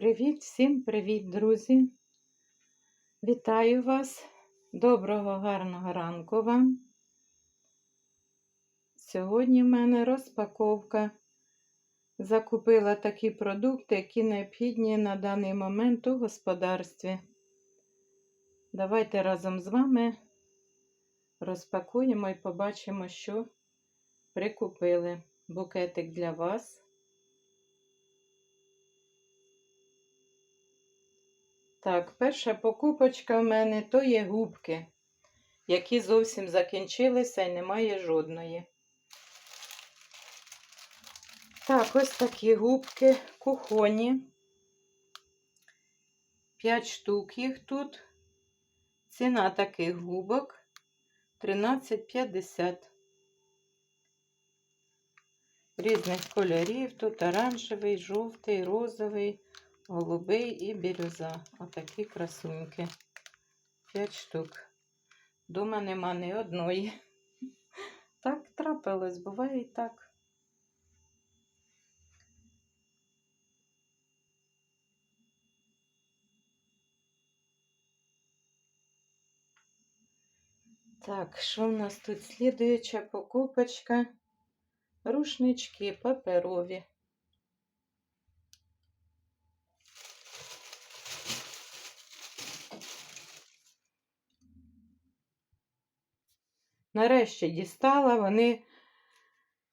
Привіт, всім привіт, друзі! Вітаю вас! Доброго, гарного ранку вам! Сьогодні в мене розпаковка. Закупила такі продукти, які необхідні на даний момент у господарстві. Давайте разом з вами розпакуємо і побачимо, що прикупили. Букетик для вас. Так, перша покупочка в мене то є губки, які зовсім закінчилися і немає жодної. Так, ось такі губки кухоні. 5 штук їх тут. Ціна таких губок 13,50. Різних кольорів. Тут оранжевий, жовтий, розовий голубий і бірюза. Отакі красуньки. П'ять штук. Дома нема ні одної. Так трапилось, буває і так. Так, що в нас тут слідуюча покупочка? Рушнички паперові. Нарешті дістала, вони,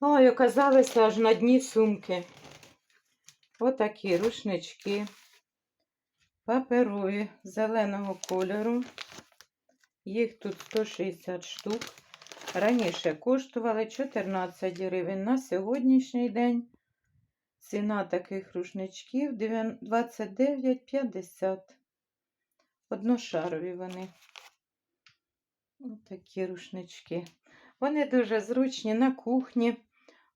ой, оказалися аж на дні сумки. Отакі рушнички паперові зеленого кольору. Їх тут 160 штук. Раніше коштували 14 гривень. На сьогоднішній день ціна таких рушничків 29,50. Одношарові вони. Ось такі рушнички. Вони дуже зручні на кухні.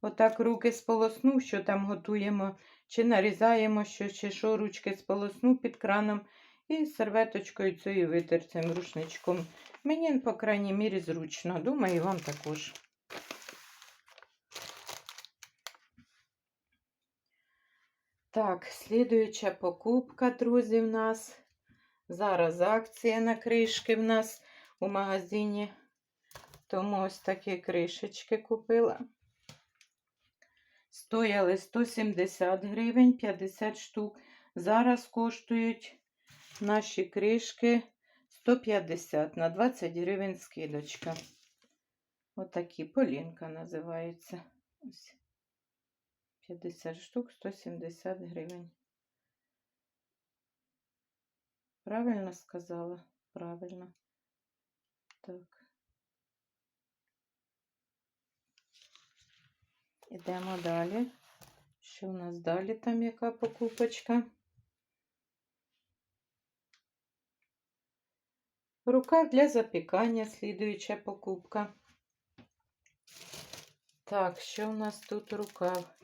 Отак руки сполоснув, що там готуємо, чи нарізаємо що, чи що, ручки сполоснув під краном і серветочкою цією витер цим рушничком. Мені, по крайній мірі, зручно. Думаю, вам також. Так, слідуюча покупка, друзі, в нас. Зараз акція на кришки в нас у магазині. Тому ось такі кришечки купила. Стояли 170 гривень, 50 штук. Зараз коштують наші кришки 150 на 20 гривень скидочка. Отакі полінка називаються. Ось 50 штук, 170 гривень. Правильно сказала? Правильно. Так. Ідемо далі. Що у нас далі там яка покупочка? Рукав для запікання, слідуюча покупка. Так, що у нас тут рукав?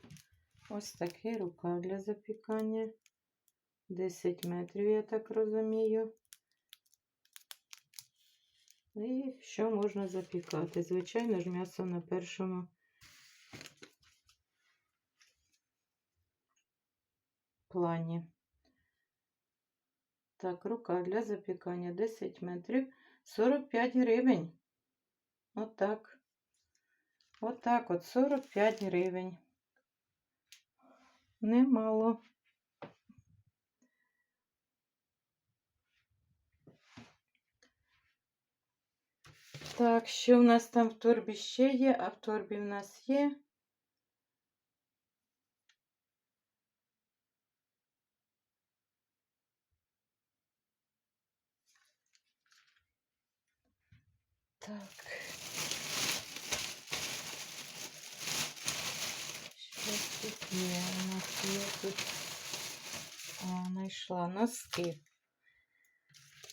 Ось такий рукав для запікання. 10 метрів, я так розумію. І що можна запікати? Звичайно ж, м'ясо на першому плані. Так, рука для запікання 10 метрів 45 гривень. Отак. Отак от 45 гривень. Немало. Так, що в нас там в торбі ще є? А в торбі в нас є. Так. Що тут є? У нас є тут. А, знайшла носки.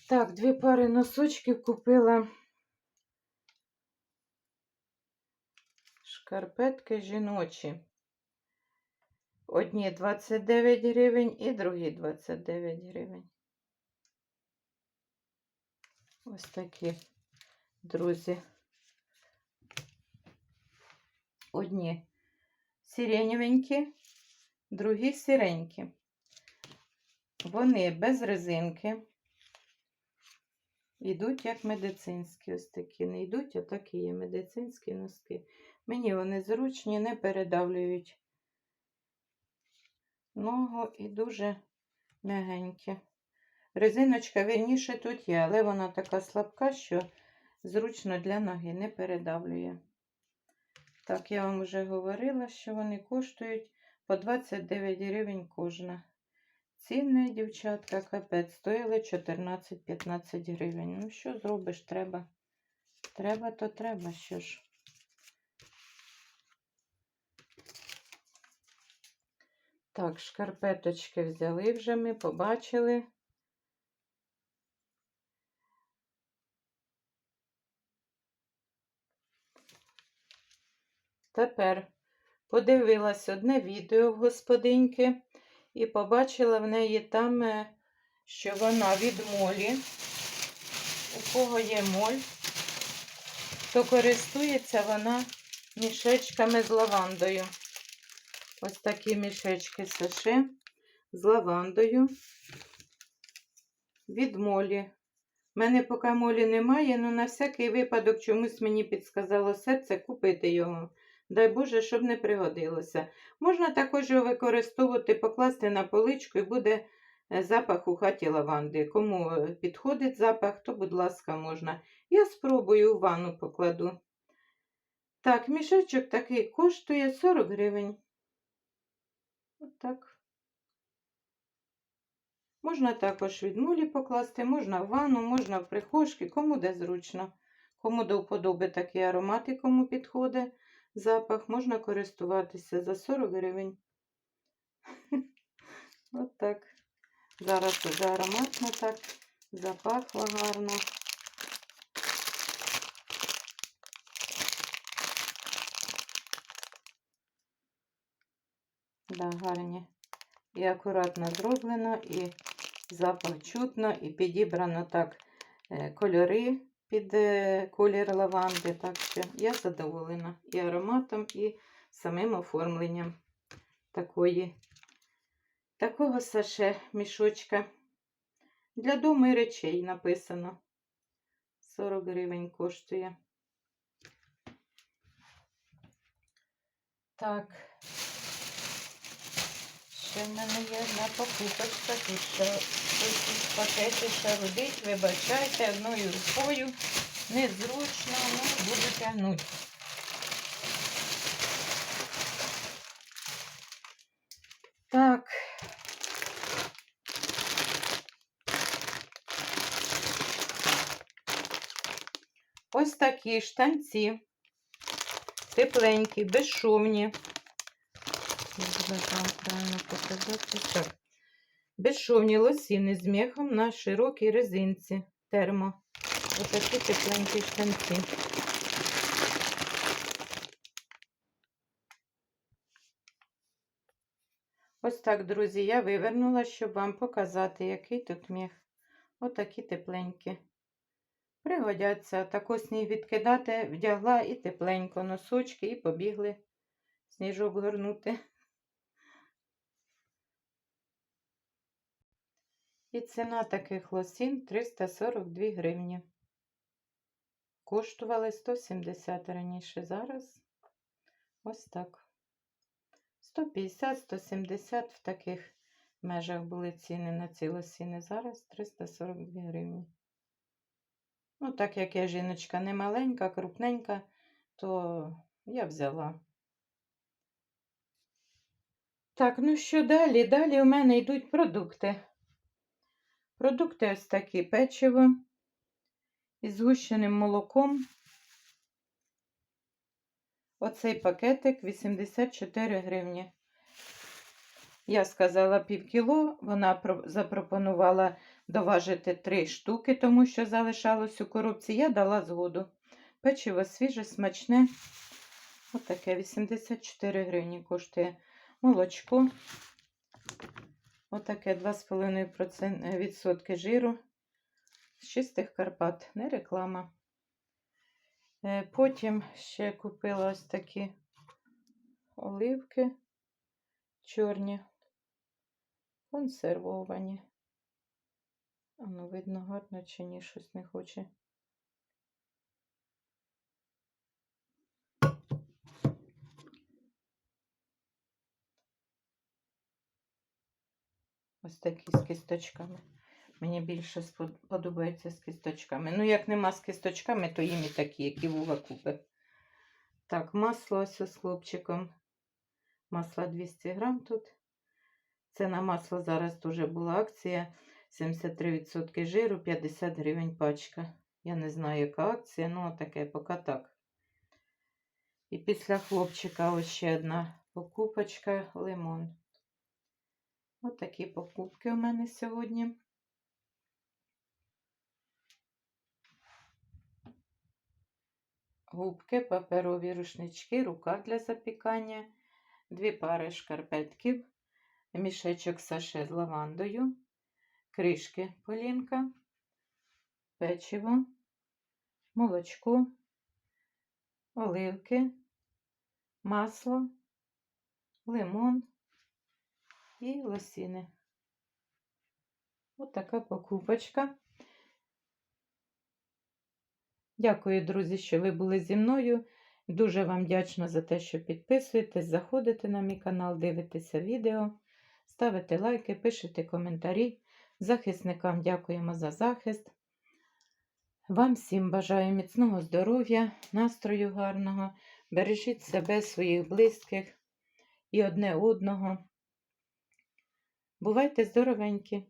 Так, дві пари носочків купила. Шкарпетки жіночі. Одні 29 гривень і другі 29 гривень. Ось такі, друзі. Одні сиреневенькі, другі сиренькі. Вони без резинки. Йдуть як медицинські ось такі. Не йдуть, а такі є медицинські носки. Мені вони зручні, не передавлюють ногу і дуже м'ягенькі. Резиночка вірніше тут є, але вона така слабка, що зручно для ноги не передавлює. Так, я вам вже говорила, що вони коштують по 29 гривень кожна. Ціни, дівчатка, капець, стоїли 14-15 гривень. Ну, що зробиш, треба. Треба, то треба, що ж. Так, шкарпеточки взяли вже ми, побачили. Тепер подивилась одне відео в господиньки і побачила в неї там, е, що вона від молі. У кого є моль, то користується вона мішечками з лавандою. Ось такі мішечки саше з лавандою від молі. У мене поки молі немає, але на всякий випадок чомусь мені підсказало серце купити його. Дай Боже, щоб не пригодилося. Можна також його використовувати, покласти на поличку і буде е, запах у хаті лаванди. Кому е, підходить запах, то, будь ласка, можна. Я спробую у ванну покладу. Так, мішечок такий коштує 40 гривень. Отак. Можна також від нулі покласти, можна в ванну, можна в прихожки, кому де зручно. Кому до вподоби такий аромат і кому підходить запах, можна користуватися за 40 гривень. От так. Зараз уже ароматно так запахло гарно. Да, гарні. І акуратно зроблено, і запах чутно, і підібрано так е, кольори під е, колір лаванди. Так що я задоволена і ароматом, і самим оформленням такої, такого саше мішочка. Для дому і речей написано. 40 гривень коштує. Так. Ще в мене є одна покупочка, тут ще ось пакети ще родить, вибачайте, одною рукою. Незручно, ну, буду тягнути. Так. Ось такі штанці. Тепленькі, безшовні. Як вам правильно показати. Так. Безшовні лосіни з м'яхом на широкій резинці. Термо. Ось такі тепленькі штанці. Ось так, друзі, я вивернула, щоб вам показати, який тут міх. Отакі тепленькі. Пригодяться. Так ось не відкидати, вдягла і тепленько носочки, і побігли сніжок горнути. І ціна таких лосін 342 гривні. Коштували 170 раніше. Зараз ось так. 150-170 в таких межах були ціни на ці лосіни. Зараз 342 гривні. Ну, так як я жіночка не маленька, крупненька, то я взяла. Так, ну що далі? Далі у мене йдуть продукти. Продукти ось такі печиво із згущеним молоком. Оцей пакетик 84 гривні. Я сказала пів кіло, вона запропонувала доважити 3 штуки, тому що залишалось у коробці. Я дала згоду. Печиво свіже, смачне. Отаке 84 гривні коштує молочко. Отаке 2,5% жиру з чистих Карпат, не реклама. Е, Потім ще купила ось такі оливки чорні, консервовані. А ну, видно гарно чи ні, щось не хоче. Ось такі з кісточками. Мені більше подобається з кісточками. Ну, як нема з кісточками, то їм і такі, які Вова купить. Так, масло ось з хлопчиком. Масло 200 грам тут. Це на масло зараз дуже була акція. 73% жиру, 50 гривень пачка. Я не знаю, яка акція, ну таке поки так. І після хлопчика ось ще одна покупочка лимон. Ось такі покупки у мене сьогодні. Губки, паперові рушнички, рука для запікання, дві пари шкарпетків, мішечок саше з лавандою, кришки полінка, печиво, молочко, оливки, масло, лимон і лосіни. Ось така покупочка. Дякую, друзі, що ви були зі мною. Дуже вам вдячна за те, що підписуєтесь, заходите на мій канал, дивитеся відео, ставите лайки, пишете коментарі. Захисникам дякуємо за захист. Вам всім бажаю міцного здоров'я, настрою гарного. Бережіть себе, своїх близьких і одне одного. Бувайте здоровенькі!